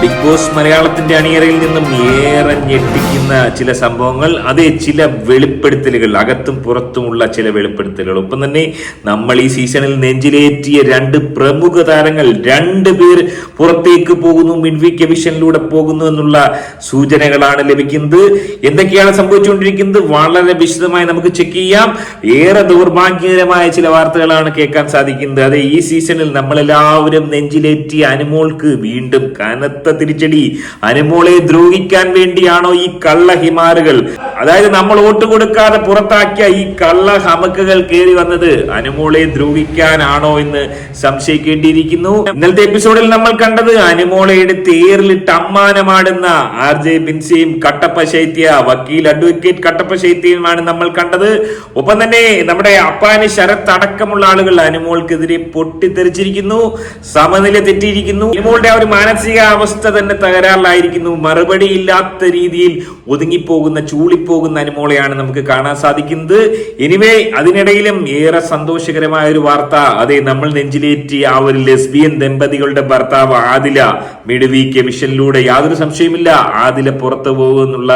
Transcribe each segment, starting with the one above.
Bigg Boss മലയാളത്തിന്റെ അണിയറയിൽ നിന്നും ഏറെ ഞെട്ടിക്കുന്ന ചില സംഭവങ്ങൾ അതേ ചില വെളിപ്പെടുത്തലുകൾ അകത്തും പുറത്തുമുള്ള ചില വെളിപ്പെടുത്തലുകൾ. ഒപ്പം തന്നെ നമ്മൾ ഈ സീസണിൽ നെഞ്ചിലേറ്റിയ രണ്ട് പ്രമുഖ താരങ്ങൾ രണ്ട് പേർ പുറത്തേക്ക് പോകുന്നു മിഡ്വീക്ക് എവിഷനിലൂടെ പോകുന്നു എന്നുള്ള സൂചനകളാണ് ലഭിക്കുന്നത്. എന്തൊക്കെയാണ് സംഭവിച്ചുകൊണ്ടിരിക്കുന്നത്? വളരെ വിശദമായി നമുക്ക് ചെക്ക് ചെയ്യാം. ഏറെ ദൗർഭാഗ്യകരമായ ചില വാർത്തകളാണ് കേൾക്കാൻ സാധിക്കുന്നത്. അതെ ഈ സീസണിൽ നമ്മളെല്ലാവരും നെഞ്ചിലേറ്റിയ അനുമോൾക്ക് വീണ്ടും കനത്ത തിരിച്ചടി. അനുമോളെ ദ്രോഹിക്കാൻ വേണ്ടിയാണോ ഈ കള്ള ഹിമാറുകൾ അതായത് നമ്മൾ വോട്ട് കൊടുക്കാതെ പുറത്താക്കിയ ഈ കള്ള ഹമക്കുകൾ കയറി വന്നത് അനുമോളെ ദ്രോഹിക്കാനാണോ എന്ന് സംശയിക്കേണ്ടിയിരിക്കുന്നു. ഇന്നലത്തെ എപ്പിസോഡിൽ നമ്മൾ കണ്ടത് അനുമോളയുടെ തേറിലിട്ട് അമ്മാനമാടുന്ന ആർ ജെ ബിൻസിയും കട്ടപ്പ ശൈത്യ വക്കീൽ അഡ്വക്കേറ്റ് കട്ടപ്പ ശൈത്യയുമാണ് നമ്മൾ കണ്ടത്. ഒപ്പം തന്നെ നമ്മുടെ അപ്പാന് ശരത് അടക്കമുള്ള ആളുകൾ അനുമോൾക്കെതിരെ പൊട്ടിത്തെറിച്ചിരിക്കുന്നു സമനില തെറ്റിയിരിക്കുന്നു. അനുമോളുടെ ആ ഒരു മാനസിക അവസ്ഥ തന്നെ തകരാറിലായിരിക്കുന്നു. മറുപടി ഇല്ലാത്ത രീതിയിൽ ഒതുങ്ങിപ്പോകുന്ന ചൂളിപ്പോകുന്ന അനുമോളെയാണ് നമുക്ക് കാണാൻ സാധിക്കുന്നത്. എനിവേ അതിനിടയിലും ഏറെ സന്തോഷകരമായ ഒരു വാർത്ത. അതെ നമ്മൾ നെഞ്ചിലേറ്റി ആ ഒരു ലെസ്ബിയൻ ദമ്പതികളുടെ ഭർത്താവ് ആദില മിഡുവീക്ക് കെമിഷനിലൂടെ യാതൊരു സംശയമില്ല ആദില പുറത്തു പോകുന്നുള്ള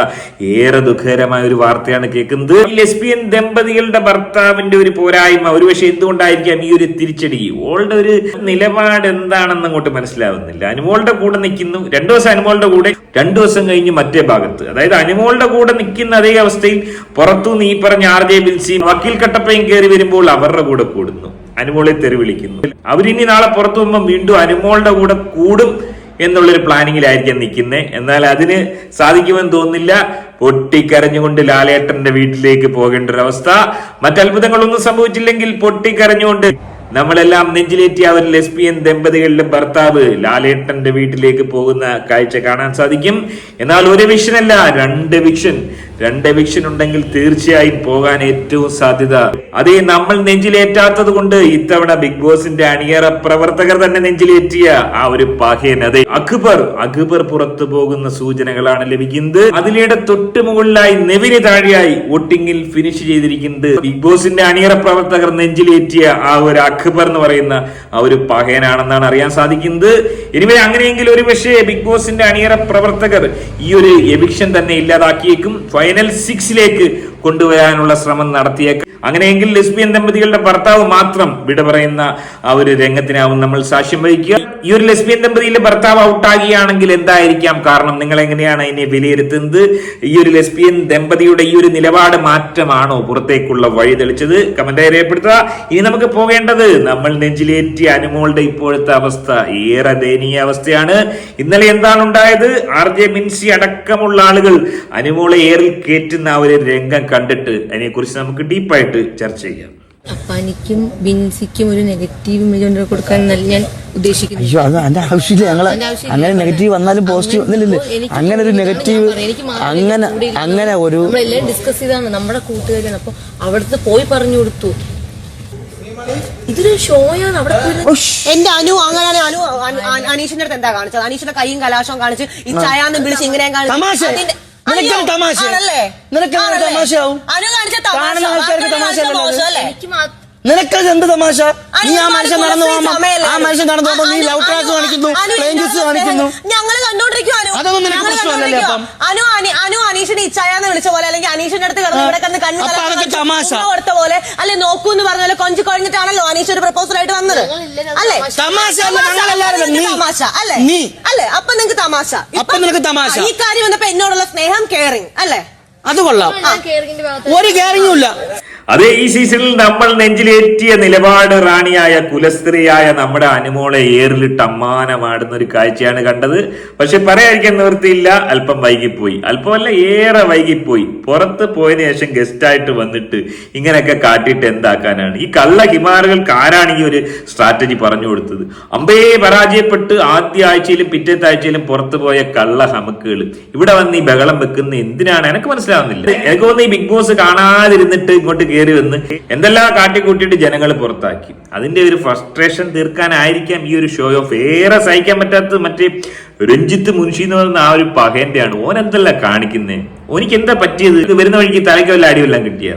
ഏറെ ദുഃഖകരമായ ഒരു വാർത്തയാണ് കേൾക്കുന്നത്. ലെസ്ബിയൻ ദമ്പതികളുടെ ഭർത്താവിന്റെ ഒരു പോരായ്മ ഒരുപക്ഷെ എന്തുകൊണ്ടായിരിക്കാം ഈ ഒരു തിരിച്ചടി? ഓളുടെ ഒരു നിലപാട് എന്താണെന്ന് അങ്ങോട്ട് മനസ്സിലാവുന്നില്ല. അനുമോളുടെ കൂടെ നിൽക്കുന്നു. രണ്ടു ദിവസം അനുമോളുടെ കൂടെ രണ്ടു ദിവസം കഴിഞ്ഞ് മറ്റേ ഭാഗത്ത്. അതായത് അനുമോളുടെ കൂടെ നിൽക്കുന്ന അതേ അവസ്ഥയിൽ പുറത്തു നീ പറഞ്ഞ ആർ ജെ ബിൽസിയും വക്കീൽ കട്ടപ്പയും കയറി വരുമ്പോൾ അവരുടെ കൂടെ കൂടുന്നു. അനുമോളെ തെറി വിളിക്കുന്നു അവരിനി നാളെ പുറത്തു പോകുമ്പോൾ വീണ്ടും അനുമോളുടെ കൂടെ കൂടും എന്നുള്ളൊരു പ്ലാനിങ്ങിലായിരിക്കാം നിൽക്കുന്നത് എന്നാൽ അതിന് സാധിക്കുമെന്ന് തോന്നുന്നില്ല. പൊട്ടിക്കരഞ്ഞുകൊണ്ട് ലാലേട്ടന്റെ വീട്ടിലേക്ക് പോകേണ്ട ഒരു അവസ്ഥ മറ്റത്ഭുതങ്ങളൊന്നും സംഭവിച്ചില്ലെങ്കിൽ പൊട്ടിക്കരഞ്ഞുകൊണ്ട് നമ്മളെല്ലാം നെഞ്ചിലേറ്റിയ ഒരു ലെസ്ബിയൻ ദമ്പതികളുടെ ഭർത്താവ് ലാലേട്ടന്റെ വീട്ടിലേക്ക് പോകുന്ന കാഴ്ച കാണാൻ സാധിക്കും. എന്നാൽ ഒരു വിഷനല്ല രണ്ട് വിഷൻ. രണ്ട് എവിക്ഷൻ ഉണ്ടെങ്കിൽ തീർച്ചയായും പോകാൻ ഏറ്റവും സാധ്യത. അതേ നമ്മൾ നെഞ്ചിലേറ്റാത്തത് കൊണ്ട് ഇത്തവണ ബിഗ് ബോസിന്റെ അണിയറ പ്രവർത്തകർ തന്നെ നെഞ്ചിലേറ്റിയ ആ ഒരു പാഹേൻ അതെ. അക്ബർ അക്ബർ പുറത്തു പോകുന്ന സൂചനകളാണ് ലഭിക്കുന്നത്. അതിലൂടെ തൊട്ട് മുകളിലായി നെവിന് താഴെയായി വോട്ടിംഗിൽ ഫിനിഷ് ചെയ്തിരിക്കുന്നത് ബിഗ് ബോസിന്റെ അണിയറ പ്രവർത്തകർ നെഞ്ചിലേറ്റിയ ആ ഒരു അക്ബർ എന്ന് പറയുന്ന ആ ഒരു പാഹേനാണെന്നാണ് അറിയാൻ സാധിക്കുന്നത്. ഇനിമേ അങ്ങനെയെങ്കിൽ ഒരു പക്ഷേ ബിഗ് ബോസിന്റെ അണിയറ പ്രവർത്തകർ ഈ ഒരു എവിക്ഷൻ തന്നെ ഇല്ലാതാക്കിയേക്കും. ഫൈനൽ സിക്സിലേക്ക് കൊണ്ടുവരാനുള്ള ശ്രമം നടത്തിയേക്കും അങ്ങനെയെങ്കിൽ ലെസ്ബിയൻ ദമ്പതികളുടെ ഭർത്താവ് മാത്രം വിട പറയുന്ന ആ ഒരു രംഗത്തിനാവും നമ്മൾ സാക്ഷ്യം വഹിക്കുക. ഈ ഒരു ലെസ്ബിയൻ ദമ്പതിയിലെ ഭർത്താവ് ഔട്ടാകുകയാണെങ്കിൽ എന്തായിരിക്കാം കാരണം? നിങ്ങൾ എങ്ങനെയാണ് അതിനെ വിലയിരുത്തുന്നത്? ഈ ഒരു ലെസ്ബിയൻ ദമ്പതിയുടെ ഈ ഒരു നിലപാട് മാറ്റമാണോ പുറത്തേക്കുള്ള വഴി തെളിച്ചത്? കമന്റായി രേഖപ്പെടുത്തുക. ഇനി നമുക്ക് പോകേണ്ടത് നമ്മൾ നെഞ്ചിലേറ്റി അനുമോളുടെ ഇപ്പോഴത്തെ അവസ്ഥ ഏറെ ദയനീയ അവസ്ഥയാണ്. ഇന്നലെ എന്താണ് ഉണ്ടായത്? ആർ ജെ മിൻസി അടക്കമുള്ള ആളുകൾ അനുമോളെ ഏറിൽ കയറ്റുന്ന ഒരു രംഗം കണ്ടിട്ട് അതിനെക്കുറിച്ച് നമുക്ക് ഡീപ്പായിട്ട് ചർച്ച ചെയ്യാം. അപ്പാനിക്കും ബിൻസിക്കും ഒരു നെഗറ്റീവ് ഇമേജ് കൊടുക്കാൻ നല്ല ഞാൻ ഉദ്ദേശിക്കുന്നു. അയ്യോ അത് അതിന്റെ ആവശ്യമില്ല. ഞങ്ങൾ അങ്ങനെ നെഗറ്റീവ് വന്നാലും പോസിറ്റീവ് ഇല്ലില്ല അങ്ങനെ ഒരു നെഗറ്റീവ് അങ്ങനെ അങ്ങനെ ഒരു നമ്മളെല്ലാം ഡിസ്കസ് ചെയ്താണ്. നമ്മുടെ കൂട്ടുകാരാണ് അപ്പൊ അവിടുത്തെ പോയി പറഞ്ഞു കൊടുത്തു. ഇതൊരു ഷോയാണ്. അവിടെ എന്റെ അനു അങ്ങനെ അനു അന- അന- അനീഷിന്റെ അടുത്ത് എന്താ കാണിച്ചത്? അനീഷിന്റെ കൈയും കലാശവും കാണിച്ച് ഈ ചായ വിളിച്ച് ഇങ്ങനെയും തമാശ. നിനക്കത് തമാശ. നിനക്കത് തമാശയാവും. കാണുന്ന ആൾക്കാർക്ക് തമാശ നിനക്കത് എന്ത് തമാശ? നീ ആ മനുഷ്യൻ നടന്നു പോകുമ്പോ ആ മനുഷ്യൻ നടന്നു പോകുമ്പോ നീ ലവ് ട്രാക്ക് കാണിക്കുന്നു. കാണിക്കുന്നു. ഞങ്ങൾ കണ്ടോണ്ടിരിക്കും അതൊന്നും നിനക്ക് പ്രശ്നമല്ലല്ലേ കണ്ടോണ്ടിരിക്കുവാ. അനു അനി- അനു അനീഷിനെ ഇച്ചായാന്ന് വിളിച്ച പോലെ അല്ലെങ്കിൽ അനീഷിന്റെ അടുത്ത് കിടന്ന് ഇവിടെ കന്ന് കണ്ണ് അപ്പൊ അതൊക്കെ തമാശ. ഉമ്മ കൊടുത്ത പോലെ അല്ലെ നോക്കൂ എന്ന് പറഞ്ഞ പോലെ കൊഞ്ചു കഴിഞ്ഞിട്ടാണല്ലോ അനീഷ് ഒരു പ്രപ്പോസൽ ആയിട്ട് വന്നത്. ഞങ്ങളില്ലല്ലോ, അത് അല്ലേ? തമാശ. തമാശ അല്ല, തമാശ, ഞങ്ങളെല്ലാവരും അപ്പൊ തമാശ അല്ലേ? നീ. അല്ലേ? അപ്പൊ നിങ്ങക്ക് തമാശ. അപ്പൊ ഇപ്പൊ- നിനക്ക് തമാശ. ഈ കാര്യം വന്നപ്പോ എന്നോടുള്ള സ്നേഹം കെയറിങ് അല്ലേ? അത് കൊള്ളാം. ഞാൻ കേറിങ്ങിന്റെ ഭാഗത്ത് ഒരു കെയറിങ്ങും ഇല്ല. അതേ ഈ സീസണിൽ നമ്മൾ നെഞ്ചിലേറ്റിയ നിലപാട് റാണിയായ കുലസ്ത്രീയായ നമ്മുടെ അനുമോളെ ഏറിലിട്ട് അമ്മാനമാടുന്ന ഒരു കാഴ്ചയാണ് കണ്ടത്. പക്ഷെ പറയാതിരിക്കാൻ നിവൃത്തിയില്ല. അല്പം വൈകിപ്പോയി. അല്പമല്ല ഏറെ വൈകിപ്പോയി. പുറത്ത് പോയതിനു ശേഷം ഗസ്റ്റായിട്ട് വന്നിട്ട് ഇങ്ങനെയൊക്കെ കാട്ടിയിട്ട് എന്താക്കാനാണ്? ഈ കള്ള ഹിമാലകൾക്ക് ആരാണ് ഈ ഒരു സ്ട്രാറ്റജി പറഞ്ഞു കൊടുത്തത്? അമ്പയെ പരാജയപ്പെട്ട് ആദ്യ ആഴ്ചയിലും പിറ്റത്തെ ആഴ്ചയിലും പുറത്തു പോയ കള്ള ഹമക്കുകൾ ഇവിടെ വന്ന് ഈ ബഹളം വെക്കുന്ന എന്തിനാണ്? എനിക്ക് മനസ്സിലാവുന്നില്ല. എനിക്ക് തോന്നുന്നു ഈ ബിഗ് ബോസ് കാണാതിരുന്നിട്ട് ഇങ്ങോട്ട് കയറി വന്ന് എന്തെല്ലാം കാട്ടിക്കൂട്ടിയിട്ട് ജനങ്ങൾ പുറത്താക്കി. അതിന്റെ ഒരു ഫ്രസ്ട്രേഷൻ തീർക്കാനായിരിക്കാം ഈ ഒരു ഷോ ഓഫ് ഏറെ സഹിക്കാൻ പറ്റാത്തത് മറ്റേ രഞ്ജിത്ത് മുൻഷി എന്ന് പറയുന്ന ആ ഒരു പഹേന്റെയാണ്. ഓൻ എന്തെല്ലാം കാണിക്കുന്നത് ഓനിക്ക് എന്താ പറ്റിയത്? ഇത് വരുന്ന വഴിക്ക് തലയ്ക്ക് വല്ല അടിവെല്ലാം കിട്ടിയ?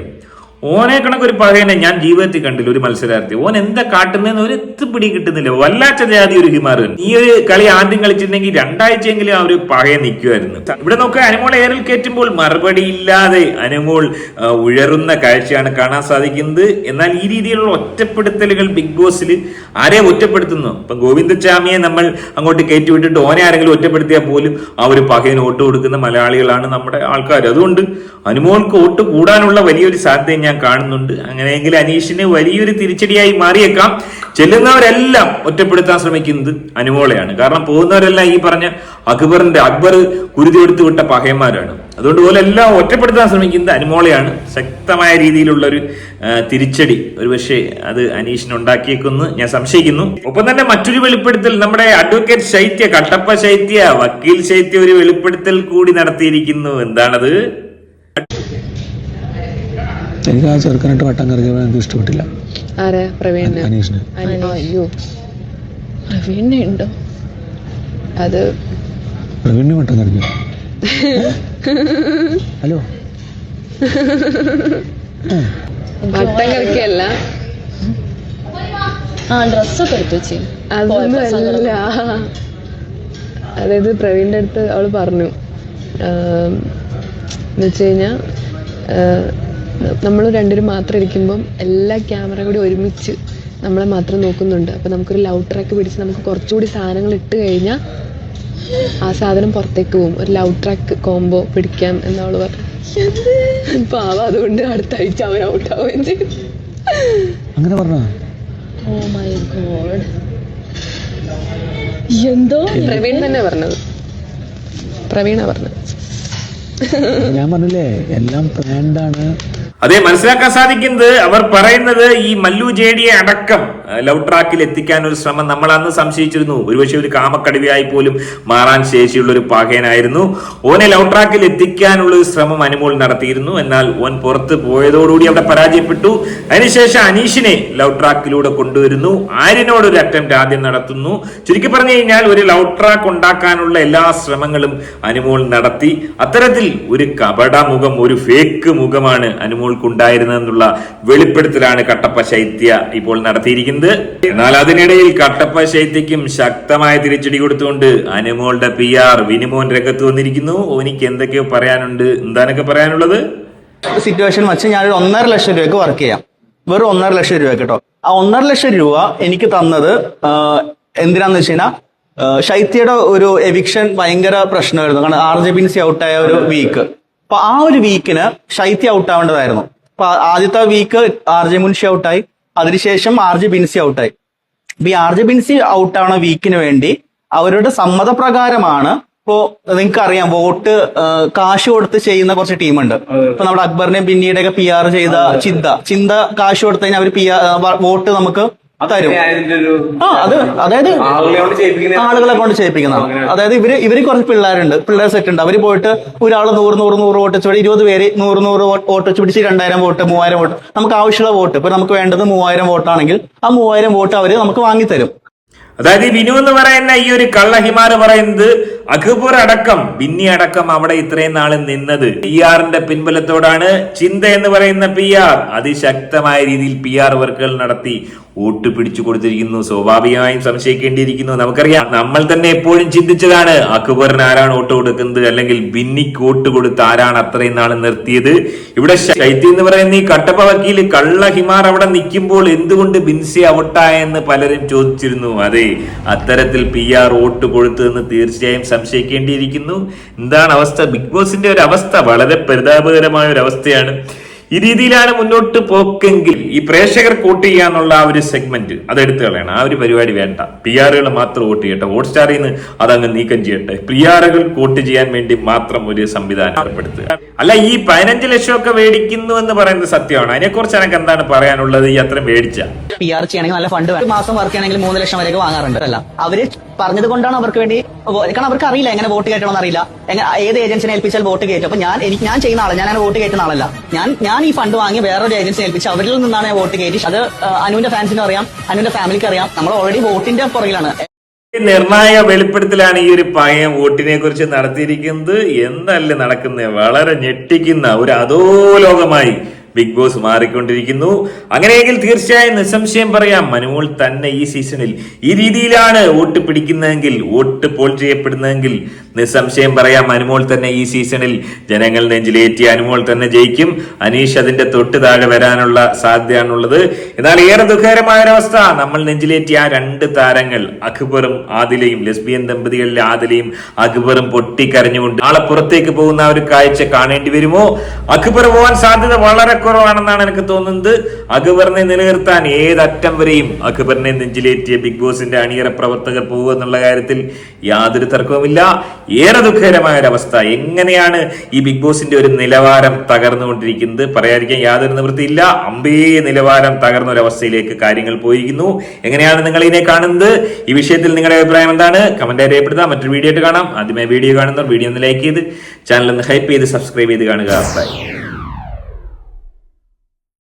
ഓനെ കണക്ക് ഒരു ഞാൻ ജീവിതത്തിൽ കണ്ടില്ല ഒരു മത്സരാർത്ഥി. ഓൻ എന്താ കാട്ടുന്നതെന്ന് ഒരു പിടി കിട്ടുന്നില്ല. വല്ലാച്ച ജാതി ഒരു ഹിമാറൻ ഈ ഒരു കളി ആദ്യം കളിച്ചിട്ടുണ്ടെങ്കിൽ രണ്ടാഴ്ചയെങ്കിലും ആ ഒരു നിൽക്കുമായിരുന്നു ഇവിടെ നോക്കുക അനുമോൾ ഏറിൽ കയറ്റുമ്പോൾ മറുപടി ഇല്ലാതെ അനുമോൾ ഉഴറുന്ന കാഴ്ചയാണ് കാണാൻ സാധിക്കുന്നത്. എന്നാൽ ഈ രീതിയിലുള്ള ഒറ്റപ്പെടുത്തലുകൾ ബിഗ് ബോസിൽ ആരെ ഒറ്റപ്പെടുത്തുന്നു? ഇപ്പൊ ഗോവിന്ദച്ചാമിയെ നമ്മൾ അങ്ങോട്ട് കയറ്റി വിട്ടിട്ട് ഓനെ ആരെങ്കിലും ഒറ്റപ്പെടുത്തിയാൽ പോലും ആ ഒരു പകയന് വോട്ട് കൊടുക്കുന്ന മലയാളികളാണ് നമ്മുടെ ആൾക്കാർ. അതുകൊണ്ട് അനുമോൾക്ക് വോട്ട് കൂടാനുള്ള വലിയൊരു സാധ്യത ഞാൻ കാണുന്നുണ്ട്. അങ്ങനെയെങ്കിൽ അനീഷിന് വലിയൊരു തിരിച്ചടിയായി മാറിയേക്കാം. ചെല്ലുന്നവരെല്ലാം ഒറ്റപ്പെടുത്താൻ ശ്രമിക്കുന്നത് അനുമോളയാണ്. കാരണം പോകുന്നവരെല്ലാം ഈ പറഞ്ഞ അക്ബറിന്റെ അക്ബർ കുരുതി എടുത്തു വിട്ട പഹയന്മാരാണ്. അതുകൊണ്ട് പോലെ എല്ലാം ഒറ്റപ്പെടുത്താൻ ശ്രമിക്കുന്നത് അനുമോളയാണ്. ശക്തമായ രീതിയിലുള്ള ഒരു തിരിച്ചടി. ഒരു പക്ഷേ അത് അനീഷിന് ഉണ്ടാക്കിയേക്കുമെന്ന് ഞാൻ സംശയിക്കുന്നു. ഒപ്പം തന്നെ മറ്റൊരു വെളിപ്പെടുത്തൽ നമ്മുടെ അഡ്വക്കേറ്റ് ശൈത്യ കട്ടപ്പ ശൈത്യ വക്കീൽ ശൈത്യ ഒരു വെളിപ്പെടുത്തൽ കൂടി നടത്തിയിരിക്കുന്നു. എന്താണത്? എനിക്ക് ആ ചെറുക്കനായിട്ട് വട്ടം കറങ്ങിയപ്പോൾ എനിക്ക് ഇഷ്ടപ്പെട്ടില്ല. ആരാ? പ്രവീണിന് അനീഷിന്. അയ്യോ. ഉണ്ടോ? അത് വട്ടം കറങ്ങിയോ? ഹലോ? വട്ടം കളിക്കല്ല ആ ഡ്രസ്സൊക്കെ എടുത്തു വെച്ചേ. അതൊന്നും അതായത് പ്രവീണിന്റെ അടുത്ത് അവൾ പറഞ്ഞു. എന്ന് വെച്ച് കഴിഞ്ഞാൽ നമ്മൾ രണ്ടുപേരും മാത്രം ഇരിക്കുമ്പം എല്ലാ ക്യാമറ കൂടി ഒരുമിച്ച് നമ്മളെ മാത്രം നോക്കുന്നുണ്ട്. അപ്പം നമുക്കൊരു ലൗ ട്രാക്ക് പിടിച്ച് നമുക്ക് കുറച്ചുകൂടി സാധനങ്ങൾ ഇട്ട് കഴിഞ്ഞാൽ ആ സാധനം പുറത്തേക്ക് പോകും. ഒരു ലൗ ട്രാക്ക് കോംബോ പിടിക്കാം എന്നവൾ പറഞ്ഞു പാവ അതുകൊണ്ട് അടുത്ത ആഴ്ച അവൻ ഔട്ടാവുകയും ചെയ്തു അങ്ങനെ പറഞ്ഞോ? ഓ മൈ ഗോഡ് എന്തോ? പ്രവീൺ തന്നെ പറഞ്ഞത്. പ്രവീണ പറഞ്ഞത്. ഞാൻ പറഞ്ഞില്ലേ എല്ലാം പ്ലാൻഡ് ആണ്. അതെ മനസ്സിലാക്കാൻ സാധിക്കുന്നത് അവർ പറയുന്നത് ഈ മല്ലു ജേഡിയെ അടക്കം ലവ് ട്രാക്കിൽ എത്തിക്കാൻ ഒരു ശ്രമം നമ്മൾ അന്ന് സംശയിച്ചിരുന്നു. ഒരുപക്ഷെ ഒരു കാമക്കടുവയായി പോലും മാറാൻ ശേഷിയുള്ള ഒരു പാകേനായിരുന്നു. ഓനെ ലവ് ട്രാക്കിൽ എത്തിക്കാനുള്ള ഒരു ശ്രമം അനുമോൾ നടത്തിയിരുന്നു. എന്നാൽ ഓൻ പുറത്ത് പോയതോടുകൂടി അവിടെ പരാജയപ്പെട്ടു. അതിനുശേഷം അനീഷിനെ ലവ് ട്രാക്കിലൂടെ കൊണ്ടുവരുന്നു. ആര്യനോട് ഒരു അറ്റംപ്റ്റ് ആദ്യം നടത്തുന്നു. ചുരുക്കി പറഞ്ഞു കഴിഞ്ഞാൽ ഒരു ലവ് ട്രാക്ക് ഉണ്ടാക്കാനുള്ള എല്ലാ ശ്രമങ്ങളും അനുമോൾ നടത്തി. അത്തരത്തിൽ ഒരു കപട മുഖം ഒരു ഫേക്ക് മുഖമാണ് അനുമോൾക്കുണ്ടായിരുന്നതെന്നുള്ള വെളിപ്പെടുത്തലാണ് കട്ടപ്പ ശൈത്യ ഇപ്പോൾ നടത്തിയിരിക്കുന്നത്. എന്നാൽ അതിനിടയിൽ കട്ടപ്പ ശൈത്യക്കും ശക്തമായ തിരിച്ചടി കൊടുത്തുകൊണ്ട് അനുമോളുടെ പി ആർ വിനിമോൻ രംഗത്ത് വന്നിരിക്കുന്നു. എനിക്ക് എന്തൊക്കെയോ പറയാനുണ്ട്. എന്താണൊക്കെ പറയാനുള്ളത്? സിറ്റുവേഷൻ വെച്ച് ഞാൻ ഒന്നര ലക്ഷം രൂപയ്ക്ക് വർക്ക് ചെയ്യാം. വെറും ഒന്നര ലക്ഷം രൂപ കേട്ടോ. ആ ഒന്നര ലക്ഷം രൂപ എനിക്ക് തന്നത് എന്തിനാന്ന് വെച്ച് കഴിഞ്ഞാൽ ശൈത്യയുടെ ഒരു എവിക്ഷൻ ഭയങ്കര പ്രശ്നമായിരുന്നു. കാരണം ആർ ജെ ബിൻസി ഔട്ടായ ഒരു വീക്ക് അപ്പൊ ആ ഒരു വീക്കിന് ശൈത്യ ഔട്ട് ആവേണ്ടതായിരുന്നു. അപ്പൊ ആദ്യത്തെ വീക്ക് ആർ ജെ മുൻഷി ഔട്ടായി അതിനുശേഷം ആർ ജെ ബിൻസി ഔട്ടായി അപ്പൊ ഈ ആർ ജെ ബിൻസി ഔട്ട് ആവണ വീക്കിന് വേണ്ടി അവരുടെ സമ്മതപ്രകാരമാണ് ഇപ്പോ നിങ്ങൾക്ക് അറിയാം വോട്ട് കാശ് കൊടുത്ത് ചെയ്യുന്ന കുറച്ച് ടീമുണ്ട്. ഇപ്പൊ നമ്മുടെ അക്ബറിനെ പിന്നീടൊക്കെ പി ആർ ചെയ്ത ചിന്ത. ചിന്ത കാശ് കൊടുത്തു കഴിഞ്ഞാൽ അവർ പി ആർ വോട്ട് നമുക്ക് തരും ആ അത് അതായത് ആളുകളെ കൊണ്ട് ചെയ്യിപ്പിക്കുന്നതാണ്. അതായത് ഇവർ ഇവർ കുറച്ച് പിള്ളേരുണ്ട്. പിള്ളേർ സെറ്റ് ഉണ്ട്. അവർ പോയിട്ട് ഒരാൾ നൂറ് നൂറ് നൂറ് വോട്ട് വെച്ച് ഇരുപത് പേര് നൂറ് നൂറ് വോട്ട് വെച്ച് പിടിച്ച് രണ്ടായിരം വോട്ട് മൂവായിരം വോട്ട്. നമുക്ക് ആവശ്യമുള്ള വോട്ട്. ഇപ്പൊ നമുക്ക് വേണ്ടത് മൂവായിരം വോട്ടാണെങ്കിൽ ആ മൂവായിരം വോട്ട് അവർ നമുക്ക് വാങ്ങിത്തരും. അതായത് ഈ വിനു എന്ന് പറയുന്ന ഈ ഒരു കള്ളഹിമാർ പറയുന്നത് അക്ബർ അടക്കം ബിന്നി അടക്കം അവിടെ ഇത്രയും നാൾ നിന്നത്. പി ആറിന്റെ പിൻബലത്തോടാണ് ചിന്ത എന്ന് പറയുന്ന പി ആർ. അതിശക്തമായ രീതിയിൽ പി ആർ വർക്കുകൾ നടത്തി. വോട്ട് പിടിച്ചു കൊടുത്തിരിക്കുന്നു. സ്വാഭാവികമായും സംശയിക്കേണ്ടിയിരിക്കുന്നു. നമുക്കറിയാം നമ്മൾ തന്നെ എപ്പോഴും ചിന്തിച്ചതാണ് അക്ബറിന് ആരാണ് വോട്ട് കൊടുക്കുന്നത്? അല്ലെങ്കിൽ ബിന്നിക്ക് വോട്ട് കൊടുത്ത് ആരാണ് അത്രയും നാൾ നിർത്തിയത്? ഇവിടെ ശൈത്യ എന്ന് പറയുന്ന ഈ കട്ടപ്പ വക്കീൽ കള്ള ഹിമാർ അവിടെ നിൽക്കുമ്പോൾ എന്തുകൊണ്ട് ബിൻസി ഔട്ടായെന്ന് പലരും ചോദിച്ചിരുന്നു. അതെ അത്തരത്തിൽ പി ആർ വോട്ട് കൊടുത്തതെന്ന് തീർച്ചയായും സംശയിക്കേണ്ടിയിരിക്കുന്നു. എന്താണ് അവസ്ഥ? ബിഗ് ബോസിന്റെ ഒരു അവസ്ഥ വളരെ പരിതാപകരമായ ഒരു അവസ്ഥയാണ്. ഈ രീതിയിലാണ് മുന്നോട്ട് പോക്കെങ്കിൽ ഈ പ്രേക്ഷകർ വോട്ട് ചെയ്യാന്നുള്ള ആ ഒരു സെഗ്മെന്റ് അത് എടുത്തു കളയണം. ആ ഒരു പരിപാടി വേണ്ട. പി ആറുകൾ മാത്രം വോട്ട് ചെയ്യട്ടെ. വോട്ട് സ്റ്റാറിൽ നിന്ന് അതങ്ങ് നീക്കം ചെയ്യട്ടെ. പി ആറുകൾ വോട്ട് ചെയ്യാൻ വേണ്ടി മാത്രം ഒരു സംവിധാനം ഏർപ്പെടുത്തുക. അല്ല ഈ പതിനഞ്ച് ലക്ഷം ഒക്കെ മേടിക്കുന്നു എന്ന് പറയുന്നത് സത്യമാണ്? അതിനെക്കുറിച്ച് എനിക്ക് എന്താണ് പറയാനുള്ളത്? ഈ അത്രയും മേടിച്ച. പി ആർ ചെയ്യണമെങ്കിൽ നല്ല ഫണ്ട് മാസം വർക്ക് ചെയ്യണമെങ്കിൽ മൂന്ന് ലക്ഷം വരെ വാങ്ങാറുണ്ട്. അല്ല അവർ പറഞ്ഞത് കൊണ്ടാണ് അവർക്ക് വേണ്ടി കാരണം അവർക്ക് അറിയില്ല എങ്ങനെ വോട്ട് കയറ്റണം അറിയില്ല ഏത് ഏജൻസിനെ ഏൽപ്പിച്ചാൽ വോട്ട് കയറ്റും. അപ്പൊ ഞാൻ എനിക്ക് ഞാൻ ചെയ്യുന്ന ആളാണ് ഞാൻ വോട്ട് കയറ്റുന്ന ആളല്ല. ഞാൻ ഞാൻ ഈ ഫണ്ട് വാങ്ങി വേറൊരു ഏജൻസി ഏൽപ്പിച്ച് അവരിൽ നിന്നാണ് ഞാൻ വോട്ട് കയറ്റി. അത് അനുവിന്റെ ഫാൻസിനും അറിയാം. അനുവിന്റെ ഫാമിലിക്ക് അറിയാം. നമ്മൾ ഓൾറെഡി വോട്ടിന്റെ പുറകിലാണ്. നിർണായക വെളിപ്പെടുത്തലാണ് ഈ ഒരു പയം വോട്ടിനെ കുറിച്ച് നടത്തിയിരിക്കുന്നത്. എന്നല്ല നടക്കുന്നത് വളരെ ഞെട്ടിക്കുന്ന ഒരു അധോലോകമായി ബിഗ് ബോസ് മാറിക്കൊണ്ടിരിക്കുന്നു. അങ്ങനെയെങ്കിൽ തീർച്ചയായും നിസ്സംശയം പറയാം മനുമോൾ തന്നെ ഈ സീസണിൽ ഈ രീതിയിലാണ് വോട്ട് പിടിക്കുന്നതെങ്കിൽ വോട്ട് പോൾ ചെയ്യപ്പെടുന്നതെങ്കിൽ നിസ്സംശയം പറയാം അനുമോൾ തന്നെ ഈ സീസണിൽ ജനങ്ങൾ നെഞ്ചിലേറ്റി അനുമോൾ തന്നെ ജയിക്കും. അനീഷ് അതിന്റെ തൊട്ട് താഴെ വരാനുള്ള സാധ്യതയാണുള്ളത്. എന്നാൽ ഏറെ ദുഃഖകരമായ ഒരവസ്ഥ നമ്മൾ നെഞ്ചിലേറ്റിയ ആ രണ്ട് താരങ്ങൾ അക്ബറും ആദിലയും ലെസ്ബിയൻ ദമ്പതികളിലെ ആദിലയും അക്ബറും പൊട്ടിക്കരഞ്ഞുകൊണ്ട് നാളെ പുറത്തേക്ക് പോകുന്ന ഒരു കാഴ്ച കാണേണ്ടി വരുമോ? അക്ബർ പോകാൻ സാധ്യത വളരെ കുറവാണെന്നാണ് എനിക്ക് തോന്നുന്നത്. അക്ബറിനെ നിലനിർത്താൻ ഏതറ്റം വരെയും അക്ബറിനെ നെഞ്ചിലേറ്റിയ ബിഗ് ബോസിന്റെ അണിയറ പ്രവർത്തകർ പോകുക എന്നുള്ള കാര്യത്തിൽ യാതൊരു തർക്കവുമില്ല. ഏറെ ദുഃഖകരമായ ഒരവസ്ഥ എങ്ങനെയാണ് ഈ ബിഗ് ബോസിന്റെ ഒരു നിലവാരം തകർന്നുകൊണ്ടിരിക്കുന്നത്? പറയാതിരിക്കാൻ യാതൊരു നിവൃത്തിയില്ല. അമ്പേ നിലവാരം തകർന്ന ഒരവസ്ഥയിലേക്ക് കാര്യങ്ങൾ പോയിരിക്കുന്നു. എങ്ങനെയാണ് നിങ്ങൾ ഇതിനെ കാണുന്നത്? ഈ വിഷയത്തിൽ നിങ്ങളുടെ അഭിപ്രായം എന്താണ്? കമന്റ് രേഖപ്പെടുത്താം മറ്റൊരു വീഡിയോ ആയിട്ട് കാണാം. ആദ്യമായി വീഡിയോ കാണുന്നവർ വീഡിയോ ഒന്ന് ലൈക്ക് ചെയ്ത് ചാനൽ ഒന്ന് ഹൈപ്പ് ചെയ്ത് സബ്സ്ക്രൈബ് ചെയ്ത് കാണുക.